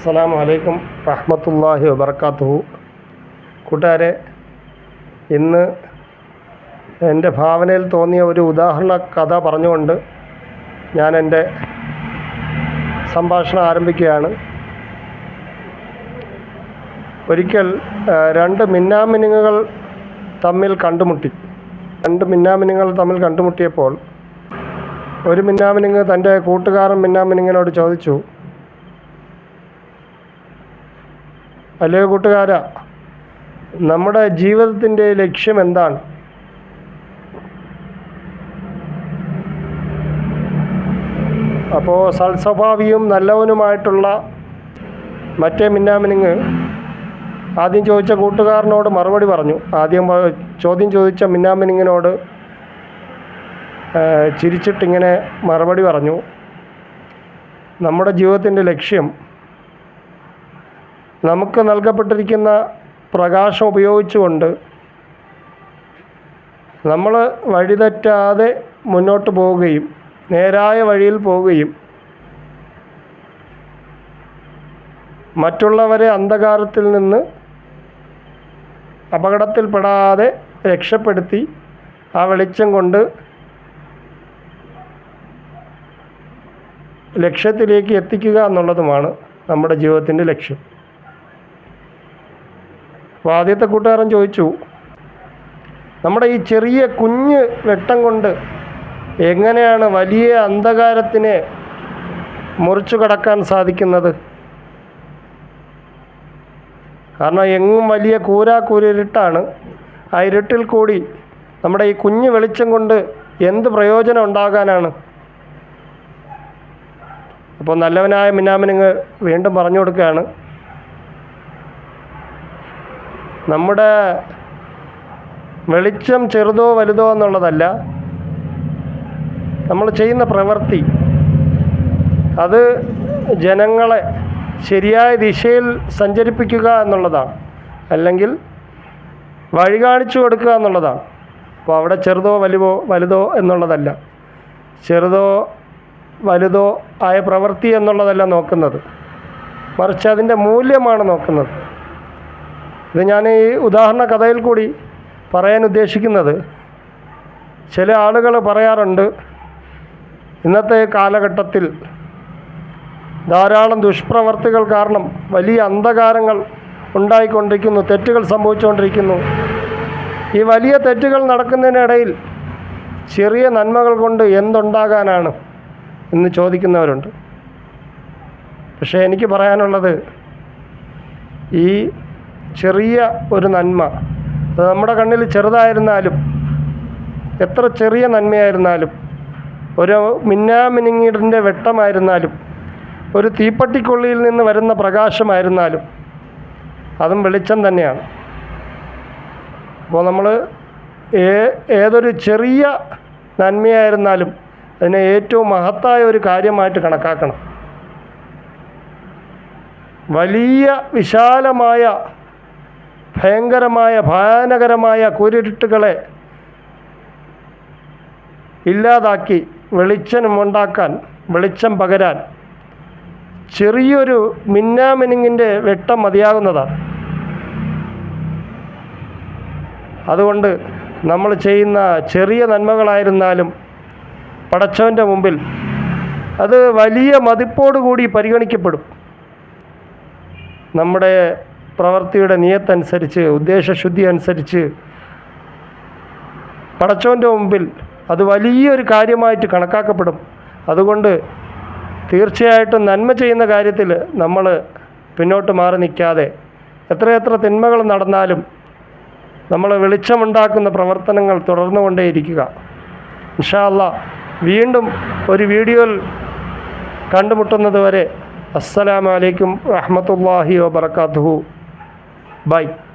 അസ്സലാമു വലൈക്കും റഹ്മത്തുള്ളാഹി വബർക്കാത്തുഹു കൂട്ടുകാരെ ഇന്ന് എന്റെ ഭാവനയിൽ തോന്നിയ ഒരു ഉദാഹരണ കഥ പറഞ്ഞുകൊണ്ട് ഞാൻ എന്റെ സംഭാഷണം ആരംഭിക്കുകയാണ്. ഒരിക്കൽ രണ്ട് മിന്നാമിനുങ്ങുകൾ തമ്മിൽ കണ്ടുമുട്ടി. രണ്ട് മിന്നാമിനുങ്ങൾ തമ്മിൽ കണ്ടുമുട്ടിയപ്പോൾ ഒരു മിന്നാമിനുങ്ങ് തന്റെ കൂട്ടുകാരൻ മിന്നാമിനുങ്ങിനോട് ചോദിച്ചു അല്ലയോ കൂട്ടുകാര? നമ്മുടെ ജീവിതത്തിന്റെ ലക്ഷ്യം എന്താണ്? അപ്പോൾ സൽസ്വഭാവിയും നല്ലവനുമായിട്ടുള്ള മറ്റേ മിന്നാമിനിങ് ആദ്യം ചോദിച്ച കൂട്ടുകാരനോട് മറുപടി പറഞ്ഞു. ആദ്യം ചോദ്യം ചോദിച്ച മിന്നാമിനിങ്ങിനോട് ചിരിച്ചിട്ടിങ്ങനെ മറുപടി പറഞ്ഞു. നമ്മുടെ ജീവിതത്തിന്റെ ലക്ഷ്യം നമുക്ക് നൽകപ്പെട്ടിരിക്കുന്ന പ്രകാശം ഉപയോഗിച്ചുകൊണ്ട് നമ്മൾ വഴിതെറ്റാതെ മുന്നോട്ട് പോവുകയും നേരായ വഴിയിൽ പോവുകയും മറ്റുള്ളവരെ അന്ധകാരത്തിൽ നിന്ന് അപകടത്തിൽപ്പെടാതെ രക്ഷപ്പെടുത്തി ആ വെളിച്ചം കൊണ്ട് ലക്ഷ്യത്തിലേക്ക് എത്തിക്കുക എന്നുള്ളതുമാണ് നമ്മുടെ ജീവിതത്തിന്റെ ലക്ഷ്യം. അപ്പോൾ ആദ്യത്തെ കൂട്ടുകാരൻ ചോദിച്ചു നമ്മുടെ ഈ ചെറിയ കുഞ്ഞ് വെട്ടം കൊണ്ട് എങ്ങനെയാണ് വലിയ അന്ധകാരത്തിനെ മുറിച്ചു കടക്കാൻ സാധിക്കുന്നത്? കാരണം എങ്ങും വലിയ കൂരാക്കൂരിട്ടാണ് ആ ഇരുട്ടിൽ കൂടി നമ്മുടെ ഈ കുഞ്ഞു വെളിച്ചം കൊണ്ട് എന്ത് പ്രയോജനം ഉണ്ടാകാനാണ്? അപ്പോൾ നല്ലവനായ മിനാമിനങ്ങ് വീണ്ടും പറഞ്ഞു കൊടുക്കുകയാണ് നമ്മുടെ വെളിച്ചം ചെറുതോ വലുതോ എന്നുള്ളതല്ല. നമ്മൾ ചെയ്യുന്ന പ്രവൃത്തി. അത് ജനങ്ങളെ ശരിയായ ദിശയിൽ സഞ്ചരിപ്പിക്കുക എന്നുള്ളതാണ്. അല്ലെങ്കിൽ വഴി കാണിച്ചു കൊടുക്കുക എന്നുള്ളതാണ്. അപ്പോൾ അവിടെ ചെറുതോ വലുതോ വലുതോ എന്നുള്ളതല്ല. ചെറുതോ വലുതോ ആയ പ്രവൃത്തി എന്നുള്ളതല്ല നോക്കുന്നത്. മറിച്ച് അതിന്റെ മൂല്യമാണ് നോക്കുന്നത്. ഇത് ഞാൻ ഈ ഉദാഹരണ കഥയിൽ കൂടി പറയാൻ ഉദ്ദേശിക്കുന്നത്. ചില ആളുകൾ പറയാറുണ്ട് ഇന്നത്തെ കാലഘട്ടത്തിൽ ധാരാളം ദുഷ്പ്രവർത്തികൾ കാരണം വലിയ അന്ധകാരങ്ങൾ ഉണ്ടായിക്കൊണ്ടിരിക്കുന്നു തെറ്റുകൾ സംഭവിച്ചുകൊണ്ടിരിക്കുന്നു. ഈ വലിയ തെറ്റുകൾ നടക്കുന്നതിനിടയിൽ ചെറിയ നന്മകൾ കൊണ്ട് എന്തുണ്ടാകാനാണ് എന്ന് ചോദിക്കുന്നവരുണ്ട്. പക്ഷേ എനിക്ക് പറയാനുള്ളത് ഈ ചെറിയ ഒരു നന്മ. അത് നമ്മുടെ കണ്ണിൽ ചെറുതായിരുന്നാലും എത്ര ചെറിയ നന്മയായിരുന്നാലും ഒരു മിന്നാമിനിങ്ങിടിന്റെ വെട്ടമായിരുന്നാലും ഒരു തീപ്പട്ടിക്കൊള്ളിയിൽ നിന്ന് വരുന്ന പ്രകാശമായിരുന്നാലും അതും വെളിച്ചം തന്നെയാണ്. അപ്പോൾ നമ്മൾ ഏതൊരു ചെറിയ നന്മയായിരുന്നാലും അതിനെ ഏറ്റവും മഹത്തായ ഒരു കാര്യമായിട്ട് കണക്കാക്കണം. വലിയ വിശാലമായ ഭയങ്കരമായ ഭയാനകരമായ കുരുട്ടുകളെ ഇല്ലാതാക്കി വെളിച്ചം ഉണ്ടാക്കാൻ വെളിച്ചം പകരാൻ ചെറിയൊരു മിന്നാമിനുങ്ങിന്റെ വെട്ടം മതിയാകുന്നതാണ്. അതുകൊണ്ട് നമ്മൾ ചെയ്യുന്ന ചെറിയ നന്മകളായിരുന്നാലും പടച്ചവന്റെ മുമ്പിൽ അത് വലിയ മതിപ്പോടുകൂടി പരിഗണിക്കപ്പെടും. നമ്മുടെ പ്രവൃത്തിയുടെ നിയത്തനുസരിച്ച് ഉദ്ദേശശുദ്ധി അനുസരിച്ച് പടച്ചവന്റെ മുമ്പിൽ അത് വലിയൊരു കാര്യമായിട്ട് കണക്കാക്കപ്പെടും. അതുകൊണ്ട് തീർച്ചയായിട്ടും നന്മ ചെയ്യുന്ന കാര്യത്തിൽ നമ്മൾ പിന്നോട്ട് മാറി നിൽക്കാതെ എത്രയെത്ര തിന്മകൾ നടന്നാലും നമ്മൾ വെളിച്ചമുണ്ടാക്കുന്ന പ്രവർത്തനങ്ങൾ തുടർന്നുകൊണ്ടേയിരിക്കുക. ഇൻഷാ അല്ലാ വീണ്ടും ഒരു വീഡിയോയിൽ കണ്ടുമുട്ടുന്നത് വരെ അസ്സലാമലൈക്കും വറഹമത്തല്ലാഹി വബർക്കാത്തുഹു Bye.